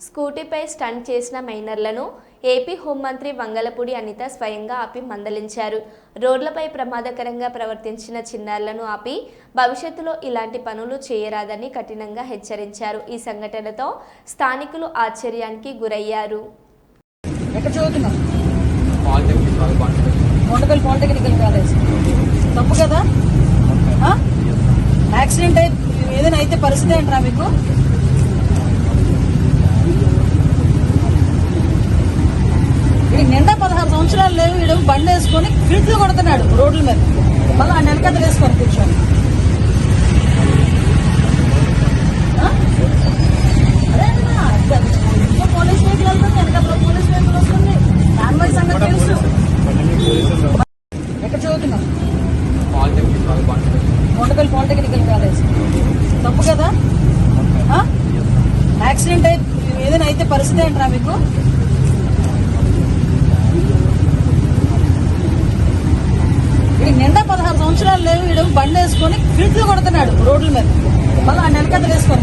స్కూటీపై stunt చేసిన మైనర్లను AP హోంమంత్రి వంగలపూడి అనిత స్వయంగా ఆపి మందలించారు. రోడ్లపై ప్రమాదకరంగా ప్రవర్తించిన చిన్నారులను ఆపి భవిష్యత్తులో ఇలాంటి పనులు చేయరాదని కఠినంగా హెచ్చరించారు. ఈ సంఘటనతో స్థానికులు ఆశ్చర్యానికి గురయ్యారు. తప్పు కదా? ఆ? యాక్సిడెంట్ ఏదైనా అయితే పరిస్థితి ఏంట్రా మీకు ఈ నిండా పదహారు సంవత్సరాలు లేవు వీడు బండి వేసుకొని కొడుతున్నాడు రోడ్ల మీద. మళ్ళీ ఆ నెలకత్త వేసుకొని? ఇంట్లో పోలీస్ వెహికల్ వెళ్తుంది వెనకాల పోలీస్ వెహికల్ వస్తుంది. సంగతి తెలుసు. ఎక్కడ పాలిటెక్నికల్ కాలేజ్. తప్పు కదా? యాక్సిడెంట్ అయి ఏదైనా అయితే పరిస్థితి ఏంట్రా మీకు ఈ నిండా పదహారు సంవత్సరాలు లేవు వీడు బండి వేసుకొని ఫిల్ట్లు కొడుతున్నాడు రోడ్ల మీద. మళ్ళీ ఆ నెలకత్త వేసుకొని